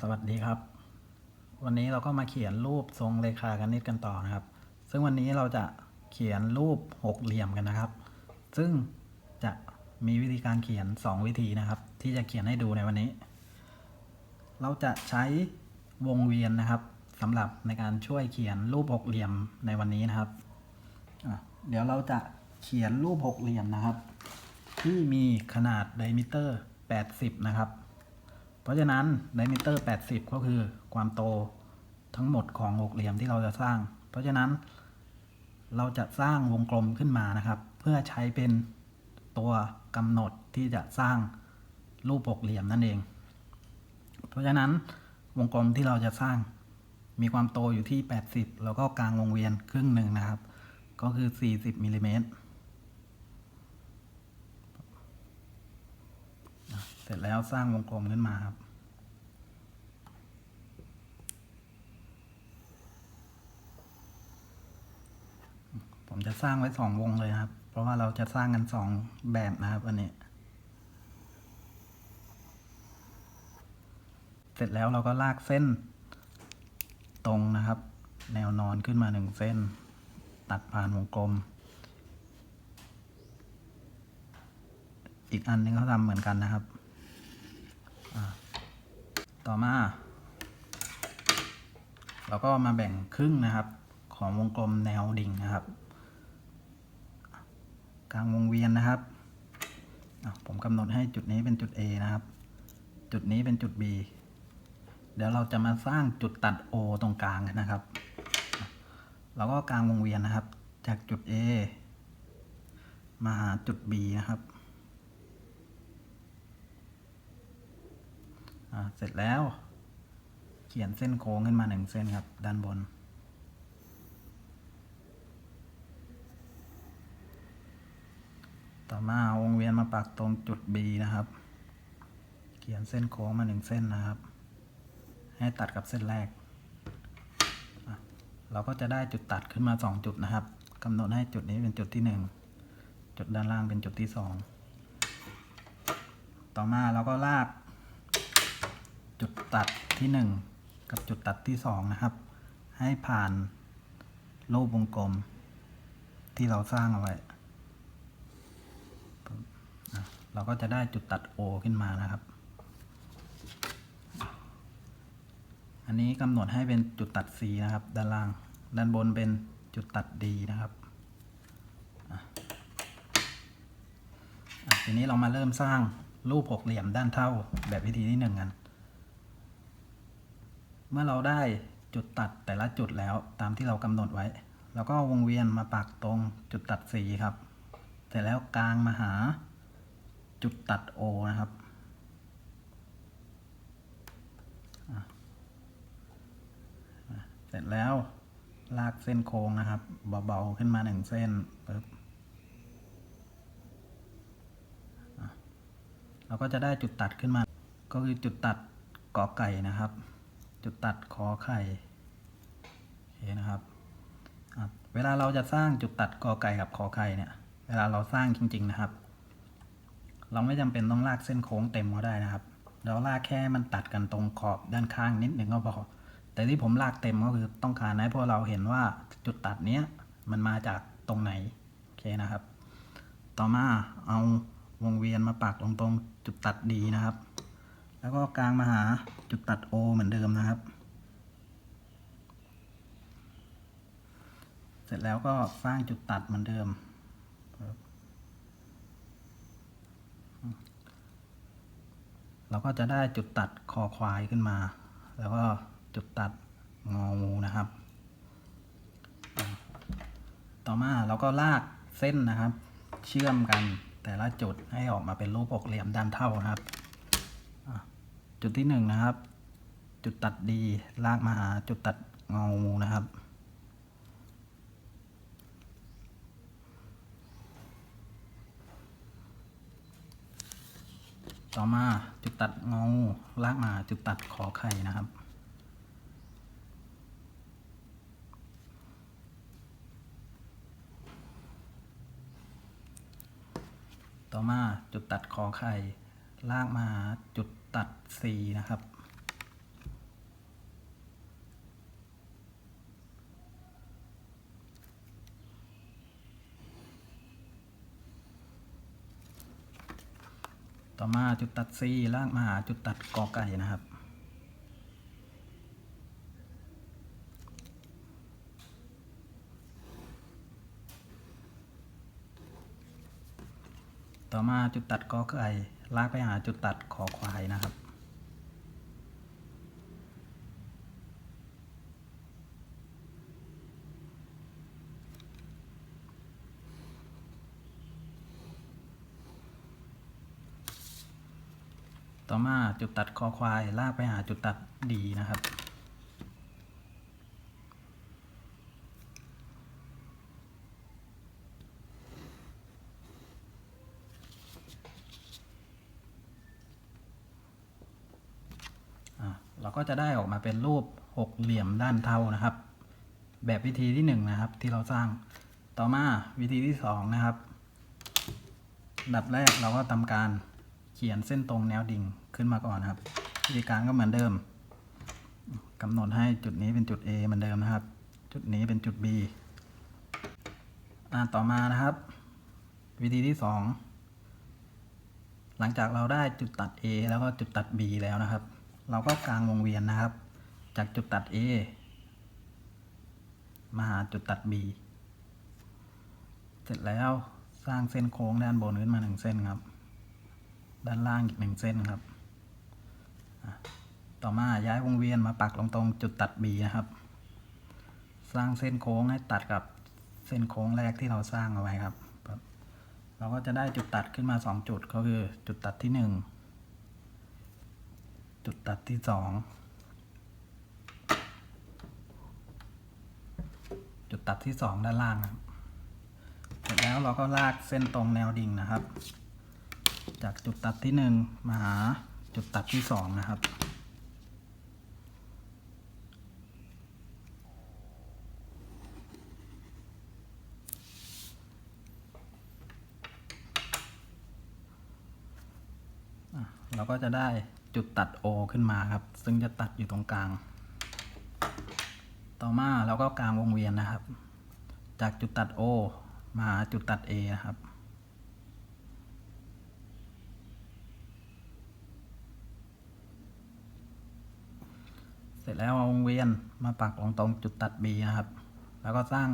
สวัสดีครับ วันนี้เราก็มาเขียนรูปทรงเรขาคณิตกันต่อนะครับ ซึ่งวันนี้เราจะเขียนรูปหกเหลี่ยมกันนะครับ ซึ่งจะมีวิธีการเขียน 2 วิธีนะครับ ที่จะเขียนให้ดูในวันนี้ เราจะใช้วงเวียนนะครับสำหรับในการช่วยเขียนรูปหกเหลี่ยมในวันนี้นะครับ เดี๋ยวเราจะเขียนรูปหกเหลี่ยมนะครับ ที่มีขนาดไดมิเตอร์ 80 นะครับ เพราะฉะนั้นไดมิเตอร์ 80 ก็คือความโตทั้งหมดของหกเหลี่ยมที่เราจะสร้าง เพราะฉะนั้น เราจะสร้างวงกลมขึ้นมานะครับ เพื่อใช้เป็นตัวกำหนดที่จะสร้างรูปหกเหลี่ยมนั่นเอง เพราะฉะนั้นวงกลมที่เราจะสร้างมีความโตอยู่ที่ 80 แล้วก็กลางวงเวียนครึ่งหนึ่งนะครับ ก็คือ 40มิลลิเมตร เส ร็จแล้วสร้างวงกลมขึ้นมาครับ ผมจะสร้างไว้สองวงเลยครับ เพราะว่าเราจะสร้างกันสองแบบนะครับอันนี้ เสร็จแล้วเราก็ลากเส้นตรงนะครับ แนวนอนขึ้นมาหนึ่งเส้น ตัดผ่านวงกลมอีกอันนึงเขาทำเหมือนกันนะครับ ต่อมา เราก็มาแบ่งครึ่งนะครับ ของวงกลมแนวดิ่งนะครับ กลางวงเวียนนะครับ ผมกำหนดให้จุดนี้เป็นจุด A นะครับ จุดนี้เป็นจุด B เดี๋ยวเราจะมาสร้างจุดตัด O ตรงกลางกันนะครับเราก็กลางวงเวียนนะครับ จากจุด A มาหาจุด B นะครับ อ่า เสร็จแล้ว เขียนเส้นโค้งขึ้นมาหนึ่งเส้นครับ ด้านบน ต่อมาวงเวียนมาปักตรงจุด B นะครับ เขียนเส้นโค้งมาหนึ่งเส้นนะครับ ให้ตัดกับเส้นแรก เราก็จะได้จุดตัดขึ้นมาสองจุดนะครับกำหนดให้จุดนี้เป็นจุดที่หนึ่งจุดด้านล่างเป็นจุดที่สองต่อมาเราก็ลาก จุดตัดที่หนึ่งกับจุดตัดที่สองนะครับ ให้ผ่านรูปวงกลม ที่เราสร้างเอาไว้เราก็จะได้จุดตัด O ขึ้นมานะครับ อันนี้กำหนดให้เป็นจุดตัด C นะครับ ด้านล่าง ด้านบนเป็นจุดตัด D นะครับทีนี้เรามาเริ่มสร้างรูปหกเหลี่ยมด้านเท่าแบบวิธีที่หนึ่งกัน เมื่อเราได้จุดตัดแต่ละจุดแล้วตามที่เรากำหนดไว้ แล้วก็วงเวียนมาปักตรงจุดตัดสีครับ เสร็จแล้วกลางมาหาจุดตัด O นะครับ เสร็จแล้วลากเส้นโค้งนะครับ เบาๆขึ้นมาหนึ่งเส้นปึ๊บเราก็จะได้จุดตัดขึ้นมา ก็คือจุดตัดกอไก่นะครับ จุดตัดขอไข่โอเคนะครับเวลาเราจะสร้างจุดตัดกอไก่กับขอไข่เนี่ย เวลาเราสร้างจริง ๆนะครับ เราไม่จำเป็นต้องลากเส้นโค้งเต็มก็ได้นะครับ เราลากแค่มันตัดกันตรงขอบด้านข้างนิดหนึ่งก็พอแต่ที่ผมลากเต็มก็คือต้องการให้พวกเราเห็นว่าจุดตัดเนี้ยมันมาจากตรงไหนโอเคนะครับ ต่อมาเอาวงเวียนมาปักตรงตรงจุดตัดดีนะครับ แล้วก็กลางมาหาจุดตัด O เหมือนเดิมนะครับ เสร็จแล้วก็สร้างจุดตัดเหมือนเดิม เราก็จะได้จุดตัดคอควายขึ้นมา แล้วก็จุดตัดงองูนะครับ ต่อมาเราก็ลากเส้นนะครับ เชื่อมกันแต่ละจุดให้ออกมาเป็นรูปหกเหลี่ยมด้านเท่านะครับ จุดที่หนึ่งนะครับ จุดตัดดีลากมาหาจุดตัดเงานะครับ ต่อมาจุดตัดเงาลากมาจุดตัดขอไข่นะครับต่อมาจุดตัดขอไข่ ลากมาหาจุด ตัด C นะครับ ต่อมาจุดตัด C ลากมาหาจุดตัดกอไก่นะครับต่อมาจุดตัดกอไก่ ลากไปหาจุดตัดขอควายนะครับ ต่อมาจุดตัดคอควายลากไปหาจุดตัดดีนะครับ อะเรา ก็จะได้ออกมาเป็นรูปหกเหลี่ยมด้านเท่านะครับ แบบวิธีที่หนึ่งนะครับที่เราสร้างต่อมาวิธีที่สองนะครับดับแรกเราก็ทำการเขียนเส้นตรงแนวดิ่งขึ้นมาก่อนนะครับ วิธีการก็เหมือนเดิมกำหนดให้จุดนี้เป็นจุด A เหมือนเดิมนะครับ จุดนี้เป็นจุด B อ่าต่อมานะครับ วิธีที่สองหลังจากเราได้จุดตัด A แล้วก็จุดตัด B แล้วนะครับ เราก็กางวงเวียนนะครับ จากจุดตัด A มาหาจุดตัด B เสร็จแล้วสร้างเส้นโค้งด้านบนขึ้นมาหนึ่งเส้นครับ ด้านล่างอีกหนึ่งเส้นครับ ต่อมาย้ายวงเวียนมาปักลงตรงจุดตัด B นะครับ สร้างเส้นโค้งให้ตัดกับเส้นโค้งแรกที่เราสร้างเอาไว้ครับครับเราก็จะได้จุดตัดขึ้นมาสองจุดก็คือจุดตัดที่หนึ่ง จุดตัดที่สองจุดตัดที่สองด้านล่างครับเสร็จแล้วเราก็ลากเส้นตรงแนวดิ่งนะครับ จากจุดตัดที่หนึ่งมาหาจุดตัดที่สองนะครับเราก็จะได้ จุดตัด O ขึ้นมาครับ ซึ่งจะตัดอยู่ตรงกลาง ต่อมาเราก็กางวงเวียนนะครับ จากจุดตัด O มาหาจุดตัด A นะครับ เสร็จแล้วเอาวงเวียนมาปักลงตรงจุดตัด B นะครับ แล้วก็สร้าง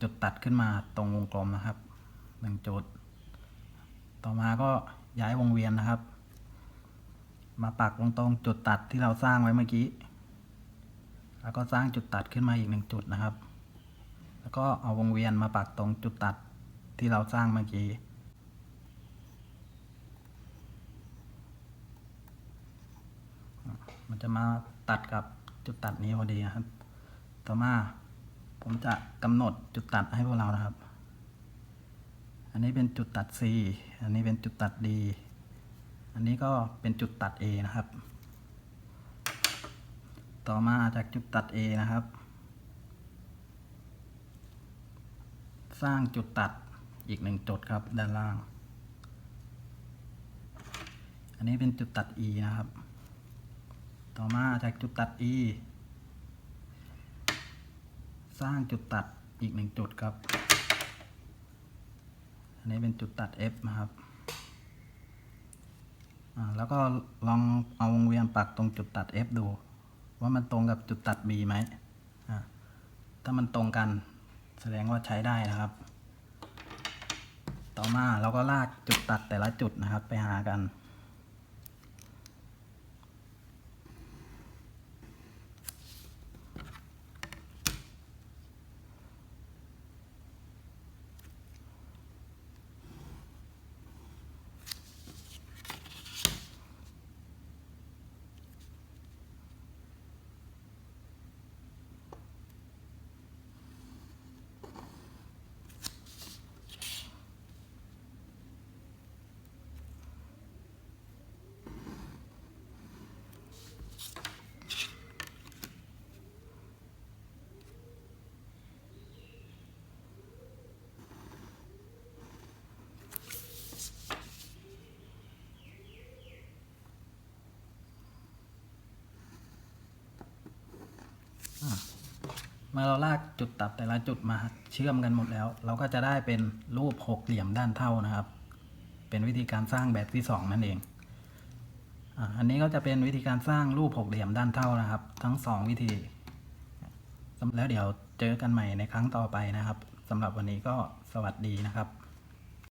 จุดตัดขึ้นมาตรงวงกลมนะครับหนึ่งจุด ต่อมาก็ย้ายวงเวียนนะครับ มาปักลงตรงจุดตัดที่เราสร้างไว้เมื่อกี้ แล้วก็สร้างจุดตัดขึ้นมาอีกหนึ่งจุดนะครับ แล้วก็เอาวงเวียนมาปักตรงจุดตัดที่เราสร้างเมื่อกี้ มันจะมาตัดกับจุดตัดนี้พอดีครับ ต่อมาผมจะกำหนดจุดตัดให้พวกเรานะครับ อันนี้เป็นจุดตัด C อันนี้เป็นจุดตัด D อันนี้ก็เป็นจุดตัด A นะครับ ต่อมาจากจุดตัด A นะครับ สร้างจุดตัดอีกหนึ่งจุดครับด้านล่าง อันนี้เป็นจุดตัด E นะครับ ต่อมาจากจุดตัด E สร้างจุดตัดอีกหนึ่งจุดครับ อันนี้เป็นจุดตัด F นะครับ แล้วก็ลองเอาวงเวียนปักตรงจุดตัด F ดู ว่ามันตรงกับจุดตัด B ไหม ถ้ามันตรงกันแสดงว่าใช้ได้นะครับ ต่อมาเราก็ลากจุดตัดแต่ละจุดนะครับไปหากัน เมื่อเราลากจุดตัดแต่ละจุดมาเชื่อมกันหมดแล้ว เราก็จะได้เป็นรูปหกเหลี่ยมด้านเท่านะครับ เป็นวิธีการสร้างแบบที่สองนั่นเองอันนี้ก็จะเป็นวิธีการสร้างรูปหกเหลี่ยมด้านเท่านะครับ ทั้งสองวิธีแล้วเดี๋ยวเจอกันใหม่ในครั้งต่อไปนะครับสำหรับวันนี้ก็สวัสดีนะครับ